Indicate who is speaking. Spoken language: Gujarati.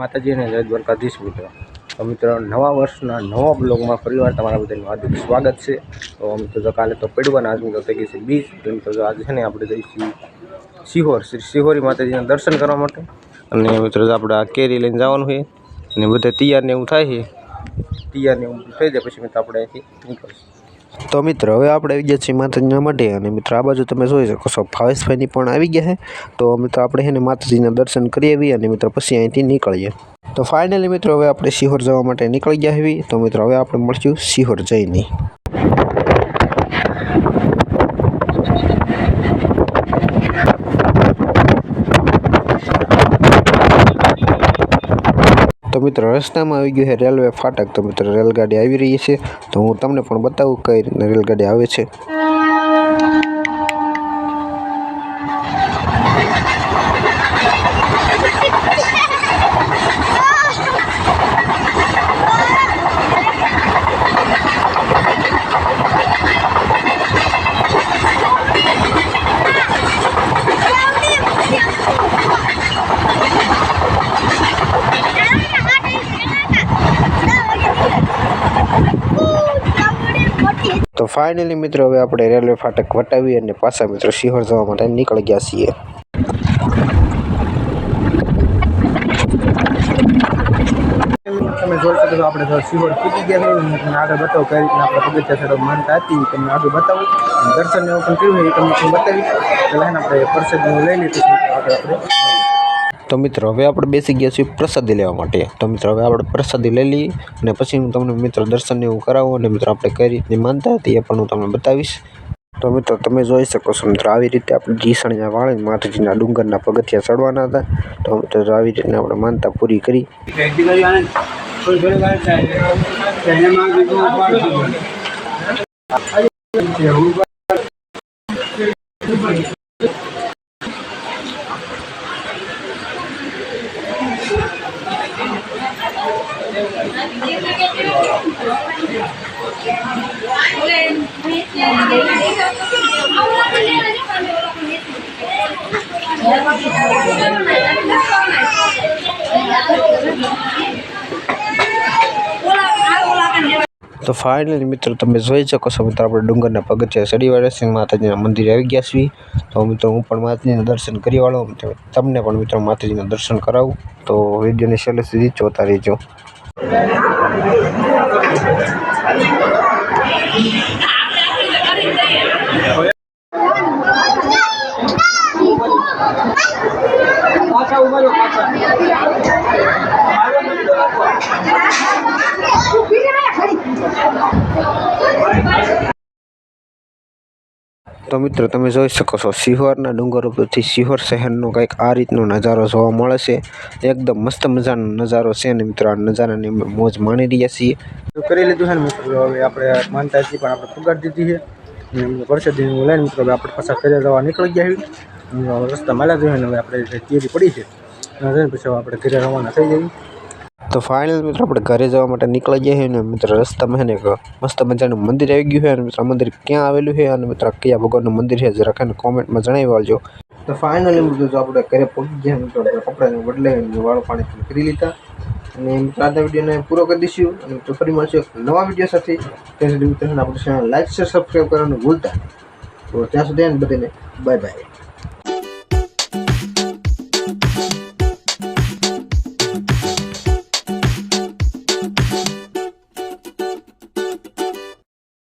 Speaker 1: માતાજી અને જય દ્વારકાધીશ મિત્રો. તો મિત્રો, નવા વર્ષના નવા બ્લોગમાં ફરીવાર તમારા બધાનું હાર્દિક સ્વાગત છે. તો મિત્રો, જો કાલે તો પડવાના આજ મિત્રો થઈ ગઈ છે બીજ. તો મિત્રો આજે છે ને આપણે જઈશું સિહોર શ્રી સિહોરી માતાજીના દર્શન કરવા માટે. અને મિત્રો આપણે આ કેરી લઈને જવાનું છે. અને બધે તૈયાર ને એવું થાય છે. તૈયાર ને એવું થઈ જાય, પછી મિત્રો આપણે અહીંથી નીકળીશું. તો મિત્રો, હવે આપણે આવી ગયા છીએ માતાજીના માટે અને મિત્રો, આ બાજુ તમે જોઈ શકો છો ભાવેશભાઈની પણ આવી ગયા છે. તો મિત્રો, આપણે એને માતાજીના દર્શન કરી આવીએ અને મિત્રો, પછી અહીંથી નીકળીએ. તો ફાઇનલી મિત્રો, હવે આપણે સિહોર જવા માટે નીકળી ગયા એવી તો મિત્રો, હવે આપણે મળશું સિહોર જઈને. મિત્રો, રસ્તામાં આવી ગયું છે રેલવે ફાટક. તો મિત્રો, રેલગાડી આવી રહી છે. તો હું તમને પણ બતાવું કઈ રીતના રેલગાડી આવે છે. તો ફાઇનલી મિત્રો, હવે આપણે રેલવે ફાટક વટાવી અને પાછા મિત્રો સિહોર જવા માટે નીકળી ગયા છીએ. તમે જોઈ શકો છો, આપણે સિહોર પૂકી ગયા છે હું તમને આગળ બતાવું કઈ રીતના આપણે પગથિયા ચડવા માનતા હતી, એ તમને આગળ બતાવું. અને દર્શન એવું પણ કર્યું છે એ તમને પણ બતાવીશ. પહેલાં આપણે પ્રસાદ લઈ લઈએ પછી આગળ આપણે તો મિત્રો, હવે આપણે બેસી ગયા છીએ પ્રસાદી લેવા માટે. તો મિત્રો, હવે આપણે પ્રસાદી લઈ લઈએ અને પછી હું તમને મિત્રો દર્શન એવું કરાવું અને મિત્રો આપણે કઈ રીતની માનતા હતી એ પણ હું તમને બતાવીશ. તો મિત્રો, તમે જોઈ શકો છો મિત્રો, આવી રીતે આપણે જીસણના વાળે માતાજીના ડુંગરના પગથિયા ચડવાના હતા. તો મિત્રો, આવી રીતના આપણે માનતા પૂરી કરી. તો ફાઇનલી મિત્રો તમે જોઈ શકો છો મિત્રો આપણે ડુંગરના પગથિયા ચડીવાળા સિંહ માતાજીના મંદિરે આવી ગયા છીએ. તો મિત્રો હું પણ માતાજીના દર્શન કરી વાળો તમને પણ મિત્રો માતાજીના દર્શન કરાવું. તો વિડીયોને છેલ્લે સુધી જોતા રહેજો.
Speaker 2: પાછા ઊભા રહો પાછા
Speaker 1: તો મિત્રો તમે જોઈ શકો છો સિહોરના ડુંગર ઉપરથી સિહોર શહેરનો કંઈક આ રીતનો નજારો જોવા મળે છે. એકદમ મસ્ત મજાનો નજારો છે અને મિત્રો, આ નજારાની અમે મોજ માણી રહ્યા છીએ. કરી લીધું છે ને મિત્રો હવે આપણે માનતા છીએ પણ આપણે પુગાડી દીધી છે. અને વર્ષદી લઈને મિત્રો આપણે પાછા ઘરે જવા નીકળી ગયા રસ્તા માલ્યા જોઈએ ને હવે આપણે તૈયારી પડી છે, એના પછી આપણે ઘરે રવાના થઈ જઈએ. તો ફાઇનલ મિત્રો આપણે ઘરે જવા માટે નીકળી ગયા છીએ ને મિત્રો, રસ્તામાં છે એક મસ્ત મજાનું મંદિર આવી ગયું છે અને મિત્રો મંદિર ક્યાં આવેલું છે અને મિત્રો, કયા ભગવાનનું મંદિર છે જરાક એને કોમેન્ટમાં જણાવી વાળજો તો ફાઇનલી મિત્રો, જો આપણે ઘરે પહોંચી ગયા મિત્રો કપડાને બદલાવીને વાળું પાણી પણ કરી લીધા. અને મિત્રો, આજના વિડીયોને પૂરો કરી દઈશું અને મિત્રો, ફરી મળશું એક નવા વીડિયો સાથે. ત્યાં સુધી મિત્રો આપણે ચેનલ લાઈક શેર સબસ્ક્રાઈબ કરવાનું ભૂલતા તો ત્યાં સુધી બધાને બાય બાય